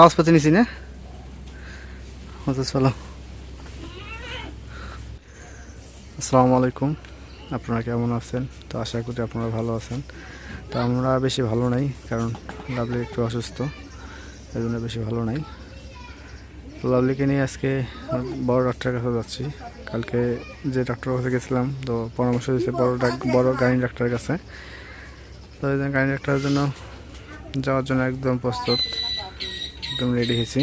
কাগজপত্র নিছি না? আচ্ছা চলো। আসসালামু আলাইকুম। আপনারা কেমন আছেন? তো আশা করি আপনারা ভালো আছেন। তো আমরা বেশি ভালো নাই, কারণ লাভলি একটু অসুস্থ এই জন্য বেশি ভালো নাই। তো লাভলিকে নিয়ে আজকে বড় ডাক্তারের কাছে যাচ্ছি। কালকে যে ডাক্তারের কাছে গেছিলাম, তো পরামর্শ দিয়েছে বড় বড় গাড়ি ডাক্তারের কাছে। তো এই জন্য গাড়ি ডাক্তারের জন্য যাওয়ার জন্য একদম প্রস্তুত। একদম রেডি হয়েছি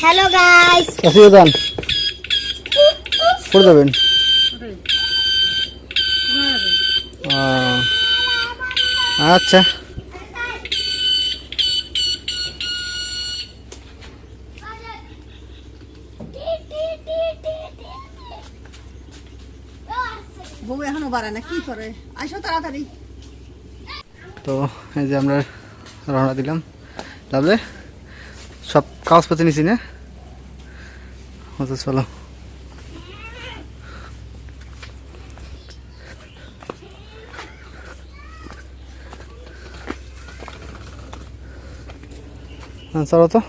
হ্যালো গাইস কাছে যান করে যাবেন আহ, আচ্ছা বউ এখনও বাড়ে না কি করে? আইসো তাড়াতাড়ি। তো এই যে আমরা রওনা দিলাম। লাভলে সব কাগজপত্র নিছি না? আচ্ছা চলো। হ্যাঁ, চলো তো।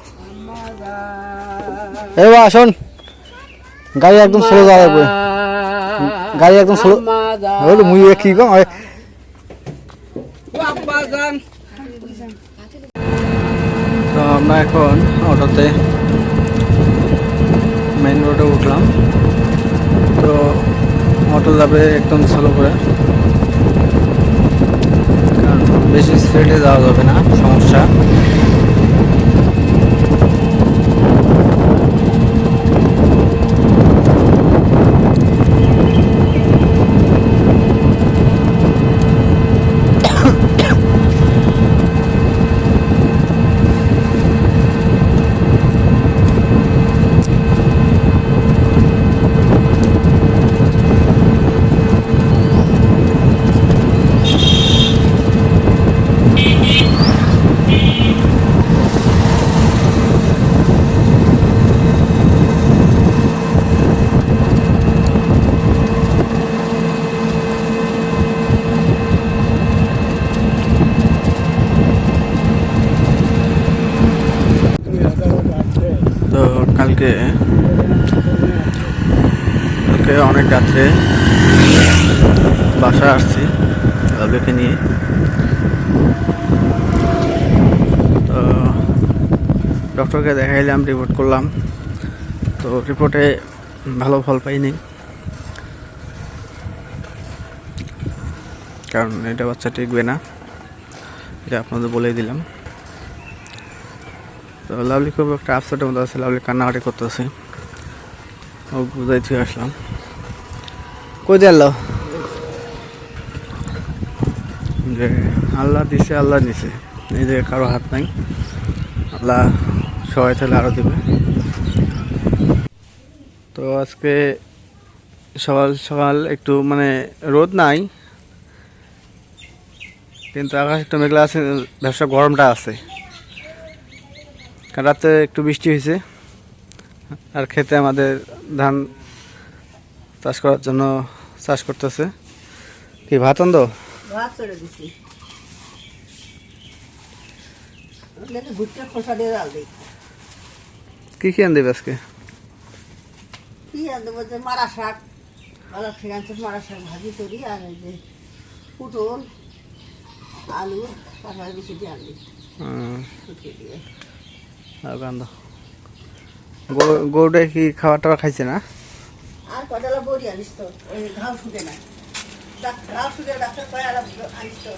এ বা শোন। গাড়ি একদম স্লো যাওয়া লাগবে। গাড়ি একদম স্লো হলো মুই কি কম? তো আমরা এখন অটোতে মেইন রোডে উঠলাম। তো অটো যাবে একদম স্লো করে। কারণ বেশি স্পিডে যাওয়া যাবে না সমস্যা তো কালকে কালকে অনেক রাত্রে বাসা আসছি লাভলিকে নিয়ে। তো ডক্টরকে দেখাইলাম রিপোর্ট করলাম। তো রিপোর্টে ভালো ফল পাইনি। কারণ এটা বাচ্চা টিকবে না। এটা আপনাদের বলেই দিলাম। তো লাভলি খুব একটা আপসেটের মধ্যে আছে লাভলি কান্নাকাটি করতেছে। ও বুঝাই থেকে আসলাম। কই দিল যে আল্লাহ দিছে আল্লাহ দিছে এই যে কারও হাত নাই, আল্লাহ সবাই তাহলে আরও দেবে। তো আজকে সকাল সকাল একটু মানে রোদ নাই, কিন্তু আকাশ একটু মেঘলা আছে, ব্যবসা গরমটা আছে। রাতে একটু বৃষ্টি হয়েছে, আর খেতে আমাদের ধান চাষ করার জন্য চাষ করতেছে। কি ভাত অন্ধ? কি কি আন দেবে আজকে? কি আর দেবো যে মারা শাক। বাজার থেকে আনছে মারা শাক ভাজি করি আর এই যে পুটল আলু তারপরে বেশি দিয়ে আনলি গরুটা কি খাবার টাবার খাইছে না? কটালা বড়ি আনিস তো? ওই ঘাও শুকে না। ডাক- ঘাও শুকে ডাক্তার আনিস তো?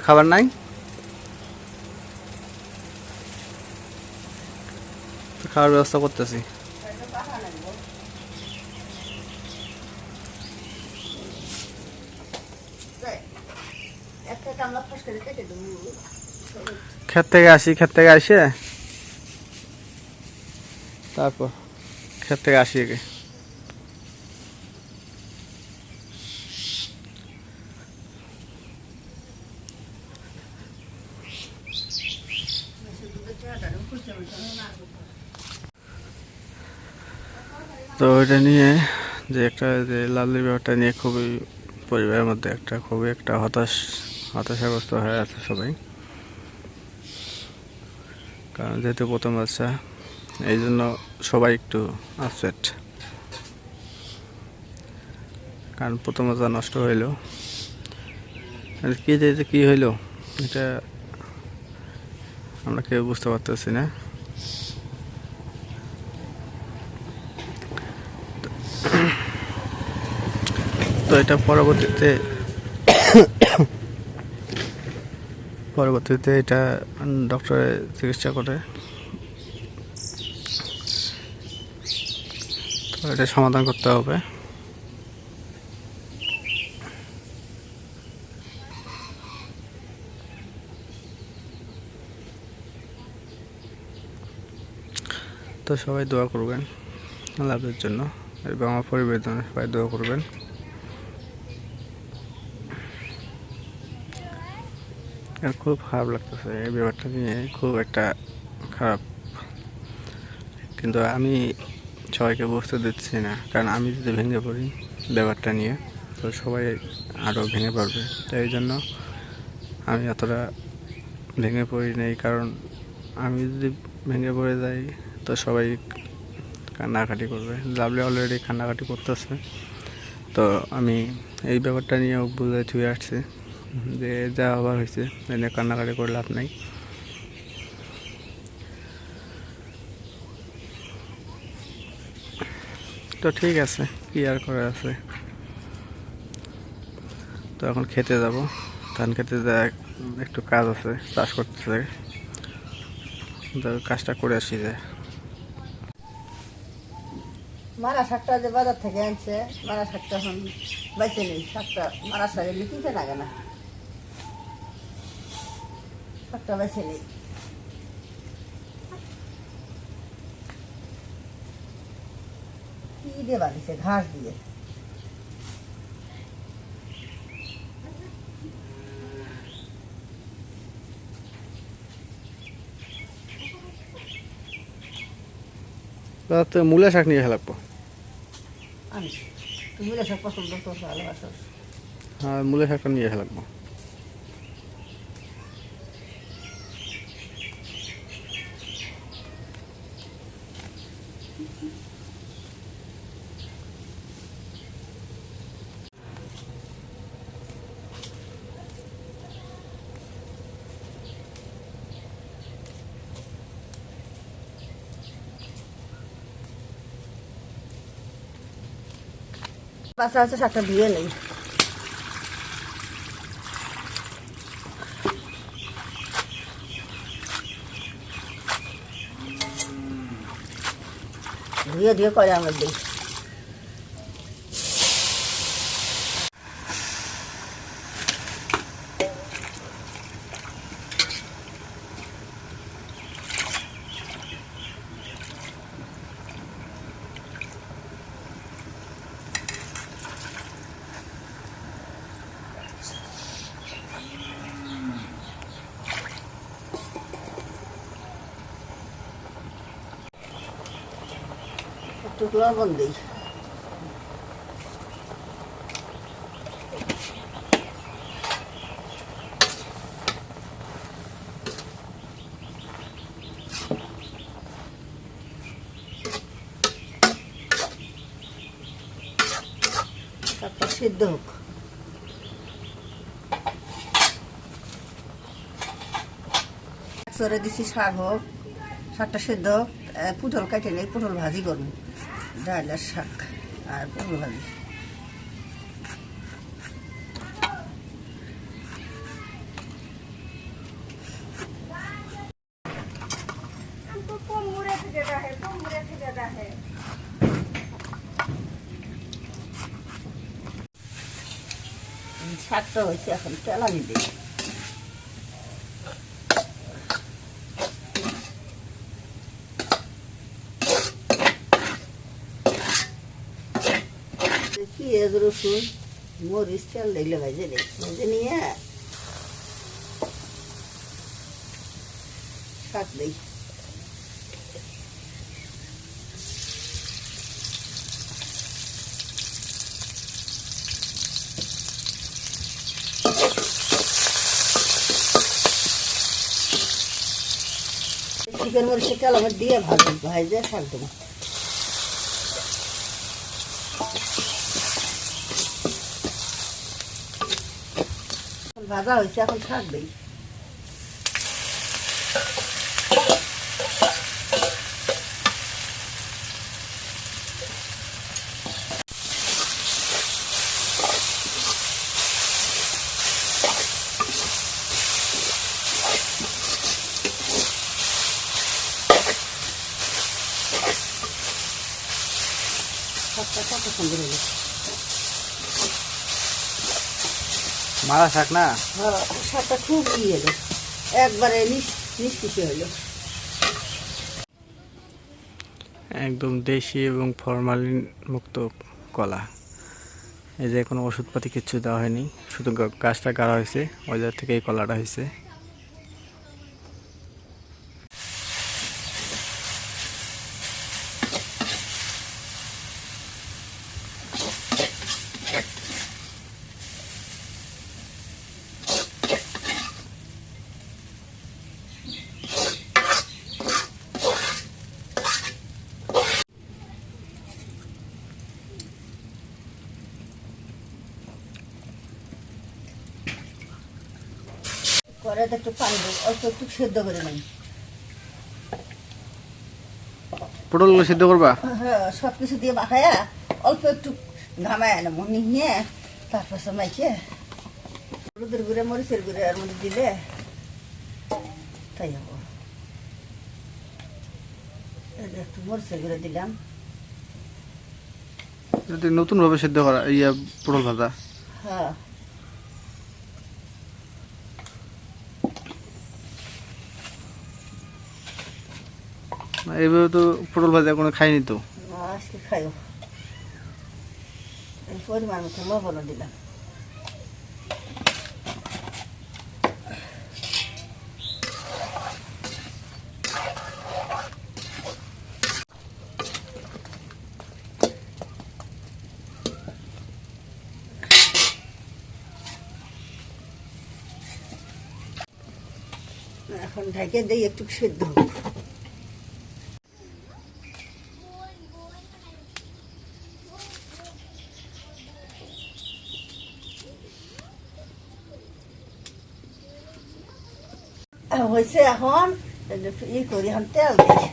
খাবার নাই? খাওয়ার ব্যবস্থা করতেছি। ক্ষেত থেকে আসি ক্ষেত থেকে আসে। তারপর? ক্ষেত থেকে আসি আগে তো এটা নিয়ে যে একটা যে লাভলির ব্যাপারটা নিয়ে খুবই পরিবারের মধ্যে একটা খুবই একটা হতাশ, হতাশাগ্রস্ত হয়ে আছে সবাই। কারণ যেহেতু প্রথম বাচ্চা এই জন্য সবাই একটু আপসেট কারণ প্রথম যা নষ্ট হইল কি যে কী হইল, এটা আমরা কেউ বুঝতে পারতেছি না। তো এটা পরবর্তীতে পরবর্তীতে এটা ডক্টরে চিকিৎসা করে। এটা সমাধান করতে হবে। তো সবাই দোয়া করবেন লাভের জন্য এবং আমার পরিবারের সবাই দোয়া করবেন। খুব খারাপ লাগতেছে এই ব্যাপারটা নিয়ে, খুব একটা খারাপ। কিন্তু আমি সবাইকে বসতে দিচ্ছি না। কারণ আমি যদি ভেঙে পড়ি ব্যাপারটা নিয়ে, তো সবাই আরও ভেঙে পড়বে। তো এই জন্য আমি অতটা ভেঙে পড়ি নেই। কারণ আমি যদি ভেঙে পড়ে যাই, তো সবাই কান্নাকাটি করবে। লাভলি অলরেডি কান্নাকাটি করতেছে। তো আমি এই ব্যাপারটা নিয়ে বুঝে ছুঁয়ে আসছি যে যা আবার হয়েছে এনে কান্নাকাটি করে লাভ নাই। তো ঠিক আছে, কি আর করে আছে? তো এখন খেতে যাব। ধান খেতে একটু কাজ আছে, চাষ করতেছে। কাজটা করে আসি যে। মারা শাকটা যে বাজার থেকে আনছে, মারা শাকটা এখন বাইছে নেই, শাকটা মারা শাকে লিখিতে লাগে না। শাকটা বাইছে নেই। কি দিয়ে বাঁধিছে ঘাস দিয়ে। তো মূলা শাক নিয়ে খেলাবো আমি তুমি বলে পছন্দ তো ভালোবাসো। হ্যাঁ মূলা শাকটা নিয়ে খেলাবো বাচ্চা আছে শাকটা ধুয়ে নেই। ধুয়ে ধুয়ে করে আমার দিই একটু লবণ দিই তারপর সিদ্ধ হোক। সরে দিছি শাক হোক শাকটা সেদ্ধ হোক, পুটল কেটে নেই পুটল ভাজি করব ডাল শাক আর পুটল ভাজি শাকটা হয়েছে এখন তেলানি দিই রসুন মরিচ তেল দিলে ভেজে দিই। ভেজে নিয়ে। শাক দিই। চিকেন মরিচে কালামার দিয়ে ভাজি ভাজে শাক দেবো ভাজা হয়েছে এখন শাক দিই শাকটা কত সুন্দর হলো মারা শাক না? হ্যাঁ শাকটা খুব ই হলো একবারে নিষ্পিসে হলো একদম দেশি এবং ফরমালিন মুক্ত কলা। এই যে কোনো ওষুধপাতি কিছু দেওয়া হয়নি শুধু গাছটা গাড়া হয়েছে ওই জায়গা থেকে এই কলাটা হয়েছে। কড়াইতে একটু পানি দেবো অল্প একটু সেদ্ধ করে নেই। পটলগুলো সিদ্ধ করবা? হ্যাঁ সব কিছু দিয়ে মাখায়া অল্প একটু ঘামায় নিয়ে তারপর হলুদের গুঁড়ে মরিচের গুঁড়ে এর মধ্যে দিলে তাই হব। একটু মরিচের গুঁড়ে দিলাম। নতুনভাবে সিদ্ধ করা ইয়া পটল ভাজা? হ্যাঁ। এইভাবে তো পটল ভাজা কোনো খাইনি তো। আজকে খাইও। দিলাম। এখন ঢেকে দিই একটু সেদ্ধ হোক হয়েছে এখন ই করি এখন তেল দিই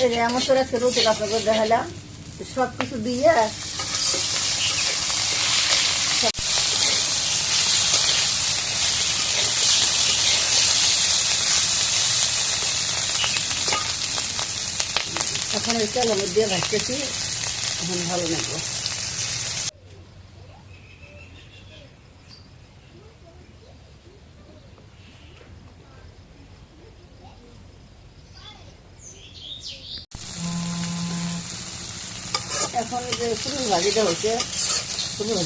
এই যে আমার তোর আজকে রুটি কাপড় করে দেখালাম সব কিছু দিয়ে এখন এই তেলের মধ্যে ভাজতেছি এখন ভালো লাগবে এখন যে ভাজিটা হচ্ছে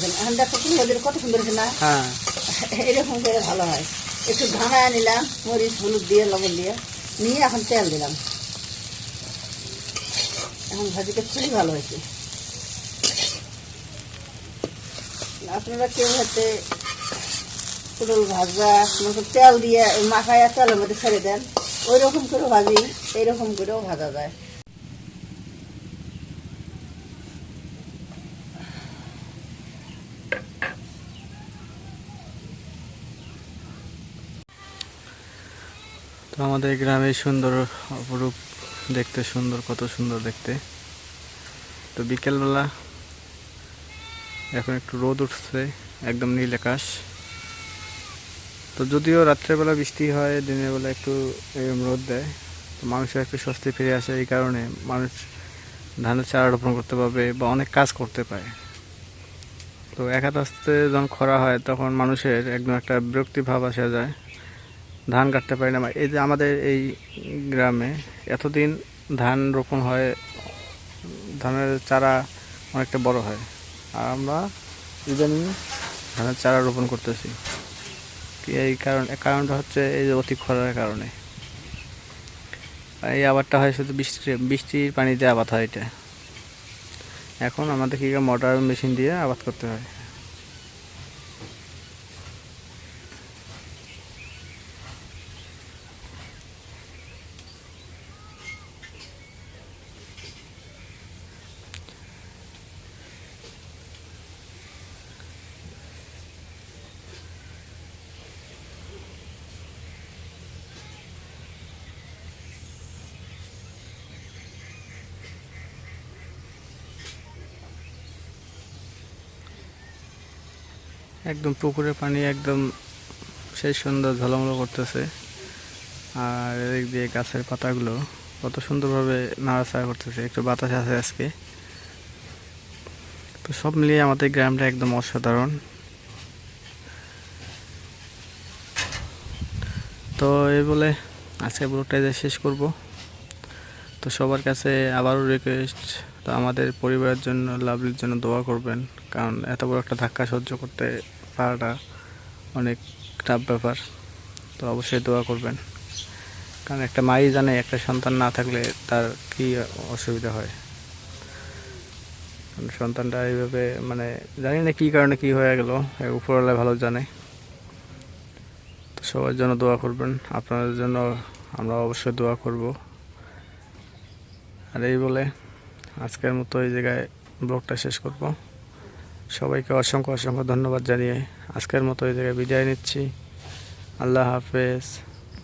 এখন দেখো পুরুষ ভাজিটা কত সুন্দর হয়েছে না? হ্যাঁ। এরকম করে ভালো হয়। একটু ঘামায় নিলাম মরিচ হলুদ দিয়ে লবণ দিয়ে নিয়ে এখন তেল দিলাম। এখন ভাজিটা খুবই ভালো হয়েছে। আপনারা কেউ হচ্ছে পটল ভাজা মতো তেল দিয়ে মাখায়া তেলের মধ্যে ছেড়ে দেন ওই রকম করে ভাজি, এইরকম করেও ভাজা যায়। আমাদের গ্রামে সুন্দর অপরূপ দেখতে সুন্দর, কত সুন্দর দেখতে। তো বিকেলবেলা এখন একটু রোদ উঠছে, একদম নীল আকাশ। তো যদিও রাত্রেবেলা বৃষ্টি হয়, দিনের বেলা একটু রোদ দেয়, তো মানুষের একটু স্বস্তি ফিরে আসে এই কারণে মানুষ ধানের চারা রোপণ করতে পারবে বা অনেক কাজ করতে পারে। তো একাত আস্তে যখন খরা হয়, তখন মানুষের একদম একটা বিরক্তি ভাব আসা যায়। ধান কাটতে পারি না। এই যে আমাদের এই গ্রামে এতদিন ধান রোপণ হয়, ধানের চারা অনেকটা বড় হয়। আর আমরা ইদানিং ধানের চারা রোপণ করতেছি। এই কারণ কারণটা হচ্ছে এই যে অতি খরার কারণে। এই আবারটা হয় শুধু বৃষ্টির বৃষ্টির পানিতে আবাদ হয় এটা। এখন আমাদের কি মোটর মেশিন দিয়ে আবাদ করতে হয়। একদম পুকুরের পানি একদম সেই সুন্দর ঝলমলো করতেছে। আর এদিক দিয়ে গাছের পাতাগুলো কত সুন্দরভাবে নাড়াচাড়া করতেছে, একটু বাতাস আছে আজকে। তো সব মিলিয়ে আমাদের গ্রামটা একদম অসাধারণ। তো এই বলে আজকে ব্লগটা যে শেষ করব। তো সবার কাছে আবারও রিকোয়েস্ট তো আমাদের পরিবারের জন্য লাভলির জন্য দোয়া করবেন, কারণ এত বড় একটা ধাক্কা সহ্য করতে পারাটা অনেক টাফ ব্যাপার। তো অবশ্যই দোয়া করবেন। কারণ একটা মাই জানে একটা সন্তান না থাকলে তার কি অসুবিধা হয়? সন্তানটা এইভাবে মানে জানি না কী কারণে কী হয়ে গেল উপরওয়ালা ভালো জানে। তো সবার জন্য দোয়া করবেন, আপনাদের জন্য আমরা অবশ্যই দোয়া করব। আর এই বলে আজকের মতো এই জায়গায় ব্লগটা শেষ করব। সবাইকে অসংখ্য অসংখ্য ধন্যবাদ জানিয়ে আজকের মতো এই জায়গায় বিদায় নিচ্ছি। আল্লাহ হাফেজ।